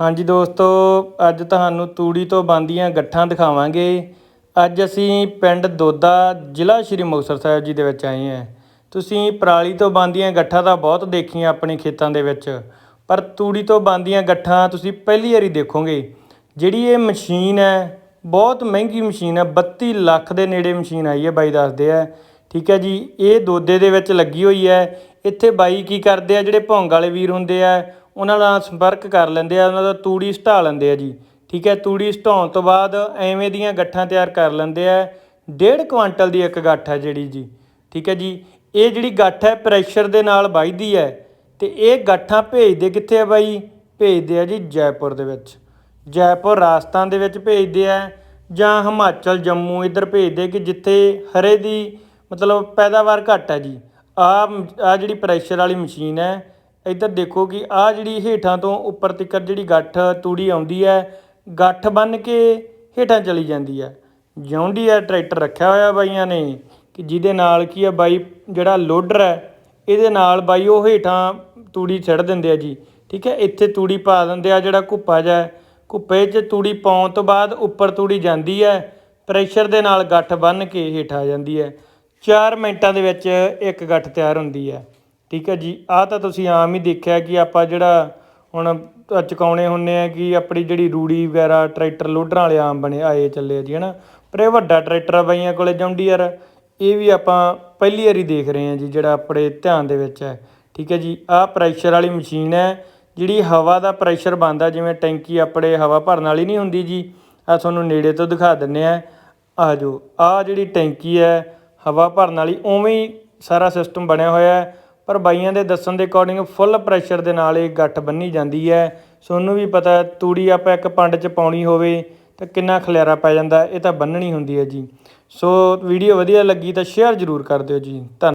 ਹਾਂਜੀ ਦੋਸਤੋ, ਅੱਜ ਤੁਹਾਨੂੰ ਤੂੜੀ ਤੋਂ ਬਣਦੀਆਂ ਗੱਠਾਂ ਦਿਖਾਵਾਂਗੇ। ਅੱਜ ਅਸੀਂ ਪਿੰਡ ਦੋਦਾ, ਜ਼ਿਲ੍ਹਾ ਸ਼੍ਰੀ ਮੁਕਤਸਰ ਸਾਹਿਬ ਜੀ ਦੇ ਵਿੱਚ ਆਏ ਹਾਂ। ਤੁਸੀਂ ਪਰਾਲੀ ਤੋਂ ਬਣਦੀਆਂ ਗੱਠਾਂ ਤਾਂ ਬਹੁਤ ਦੇਖੀਆਂ ਆਪਣੇ ਖੇਤਾਂ ਦੇ ਵਿੱਚ, ਪਰ ਤੂੜੀ ਤੋਂ ਬਣਦੀਆਂ ਗੱਠਾਂ ਤੁਸੀਂ ਪਹਿਲੀ ਵਾਰੀ ਦੇਖੋਗੇ। ਜਿਹੜੀ ਇਹ ਮਸ਼ੀਨ ਹੈ, ਬਹੁਤ ਮਹਿੰਗੀ ਮਸ਼ੀਨ ਹੈ 32 ਲੱਖ ਦੇ ਨੇੜੇ ਮਸ਼ੀਨ ਆਈ ਹੈ ਬਾਈ ਦੱਸਦੇ ਆ। ਠੀਕ ਹੈ ਜੀ, ਇਹ ਦੋਦੇ ਦੇ ਵਿੱਚ ਲੱਗੀ ਹੋਈ ਹੈ। ਇੱਥੇ ਬਾਈ ਕੀ ਕਰਦੇ ਆ, ਜਿਹੜੇ ਭੌਂਗ ਵਾਲੇ ਵੀਰ ਹੁੰਦੇ ਆ ਉਹਨਾਂ ਨਾਲ ਸੰਪਰਕ ਕਰ ਲੈਂਦੇ ਆ, ਉਹਨਾਂ ਦਾ ਤੂੜੀ ਸਟਾ ਲੈਂਦੇ ਆ ਜੀ। ਠੀਕ ਹੈ, ਤੂੜੀ ਸਟਾਉਣ ਤੋਂ ਬਾਅਦ ਐਵੇਂ ਦੀਆਂ ਗੱਠਾਂ ਤਿਆਰ ਕਰ ਲੈਂਦੇ ਆ। ਡੇਢ ਕੁਆਂਟਲ ਦੀ ਇੱਕ ਗੱਠ ਹੈ ਜਿਹੜੀ ਜੀ। ਠੀਕ ਹੈ ਜੀ, ਇਹ ਜਿਹੜੀ ਗੱਠ ਹੈ ਪ੍ਰੈਸ਼ਰ ਦੇ ਨਾਲ ਵੱਜਦੀ ਹੈ ਤੇ ਇਹ ਗੱਠਾਂ ਭੇਜਦੇ ਕਿੱਥੇ ਆ ਬਾਈ? ਭੇਜਦੇ ਆ ਜੀ ਜੈਪੁਰ ਦੇ ਵਿੱਚ। ਜੈਪੁਰ ਰਾਜਸਥਾਨ ਦੇ ਵਿੱਚ ਭੇਜਦੇ ਆ ਜਾਂ ਹਿਮਾਚਲ, ਜੰਮੂ ਇੱਧਰ ਭੇਜਦੇ ਕਿ ਜਿੱਥੇ ਹਰੇ ਦੀ ਮਤਲਬ ਪੈਦਾਵਾਰ ਘੱਟ ਹੈ ਜੀ। ਆ ਆ ਜਿਹੜੀ ਪ੍ਰੈਸ਼ਰ ਵਾਲੀ ਮਸ਼ੀਨ ਹੈ ਇੱਧਰ ਦੇਖੋ ਕਿ ਆ ਜਿਹੜੀ ਹੇਠਾਂ ਤੋਂ ਉੱਪਰ ਤੱਕ ਜਿਹੜੀ ਗੱਠ ਤੂੜੀ ਆਉਂਦੀ ਹੈ, ਗੱਠ ਬੰਨ ਕੇ ਹੇਠਾਂ ਚਲੀ ਜਾਂਦੀ ਹੈ। ਜੌਂਡੀ ਆ ਟਰੈਕਟਰ ਰੱਖਿਆ ਹੋਇਆ ਬਾਈਆਂ ਨੇ, ਕਿ ਜਿਹਦੇ ਨਾਲ ਕੀ ਆ ਬਾਈ, ਜਿਹੜਾ ਲੋਡਰ ਹੈ, ਇਹਦੇ ਨਾਲ ਬਾਈ ਉਹ ਹੇਠਾਂ ਤੂੜੀ ਛੱਡ ਦਿੰਦੇ ਆ ਜੀ। ਠੀਕ ਹੈ, ਇੱਥੇ ਤੂੜੀ ਪਾ ਦਿੰਦੇ ਆ ਜਿਹੜਾ ਘੁੱਪਾ ਜਿਹਾ ਘੁੱਪੇ 'ਚ ਤੂੜੀ ਪਾਉਣ ਤੋਂ ਬਾਅਦ ਉੱਪਰ ਤੂੜੀ ਜਾਂਦੀ ਹੈ, ਪ੍ਰੈਸ਼ਰ ਦੇ ਨਾਲ ਗੱਠ ਬੰਨ ਕੇ ਹੇਠਾਂ ਆ ਜਾਂਦੀ ਹੈ। 4 ਮਿੰਟਾਂ ਦੇ ਵਿੱਚ ਇੱਕ ਗੱਠ ਤਿਆਰ ਹੁੰਦੀ ਹੈ। ਠੀਕ ਹੈ ਜੀ। ਆਹ ਤਾਂ ਤੁਸੀਂ ਆਮ ਹੀ ਦੇਖਿਆ ਕਿ ਆਪਾਂ ਜਿਹੜਾ ਹੁਣ ਚੁਕਾਉਣੇ ਹੁੰਨੇ ਆ ਕਿ ਆਪਣੀ ਜਿਹੜੀ ਰੂੜੀ ਵਗੈਰਾ, ਟਰੈਕਟਰ ਲੋਡਰਾਂ ਵਾਲੇ ਆਮ ਬਣੇ, ਆਏ ਚੱਲੇ ਆ ਜੀ, ਹਨਾ। ਪਰ ਇਹ ਵੱਡਾ ਟਰੈਕਟਰ ਆ ਬਾਈਆਂ ਕੋਲੇ ਜੌਂਡੀਅਰ। ਇਹ ਵੀ ਆਪਾਂ ਪਹਿਲੀ ਵਾਰੀ ਦੇਖ ਰਹੇ ਹਾਂ ਜੀ, ਜਿਹੜਾ ਆਪਣੇ ਧਿਆਨ ਦੇ ਵਿੱਚ ਹੈ। ਠੀਕ ਹੈ ਜੀ। ਆਹ ਪ੍ਰੈਸ਼ਰ ਵਾਲੀ ਮਸ਼ੀਨ ਹੈ, ਜਿਹੜੀ ਹਵਾ ਦਾ ਪ੍ਰੈਸ਼ਰ ਬਣਦਾ, ਜਿਵੇਂ ਟੈਂਕੀ ਆਪਣੇ ਹਵਾ ਭਰਨ ਵਾਲੀ ਨਹੀਂ ਹੁੰਦੀ ਜੀ। ਆ ਤੁਹਾਨੂੰ ਨੇੜੇ ਤੋਂ ਦਿਖਾ ਦਿੰਨੇ ਆ। ਆ ਜੋ ਆ ਜਿਹੜੀ ਟੈਂਕੀ ਹੈ, ਹਵਾ ਭਰਨ ਵਾਲੀ, ਉਵੇਂ ਹੀ ਸਾਰਾ ਸਿਸਟਮ ਬਣਿਆ ਹੋਇਆ ਹੈ। ਪਰ ਬਾਈਆਂ ਦੇ ਦੱਸਣ ਦੇ ਅਕੋਰਡਿੰਗ ਫੁੱਲ ਪ੍ਰੈਸ਼ਰ ਦੇ ਨਾਲ ਇਹ ਗੱਠ ਬੰਨੀ ਜਾਂਦੀ ਹੈ। ਤੁਹਾਨੂੰ ਵੀ ਪਤਾ ਤੂੜੀ ਆਪਾਂ ਇੱਕ ਪੰਡ 'ਚ ਪਾਉਣੀ ਹੋਵੇ ਤਾਂ ਕਿੰਨਾ ਖਲਿਆਰਾ ਪੈ ਜਾਂਦਾ, ਇਹ ਤਾਂ ਬੰਨਣੀ ਹੁੰਦੀ ਹੈ ਜੀ। ਸੋ ਵੀਡੀਓ ਵਧੀਆ ਲੱਗੀ ਤਾਂ ਸ਼ੇਅਰ ਜ਼ਰੂਰ ਕਰ ਦਿਓ ਜੀ। ਧੰਨ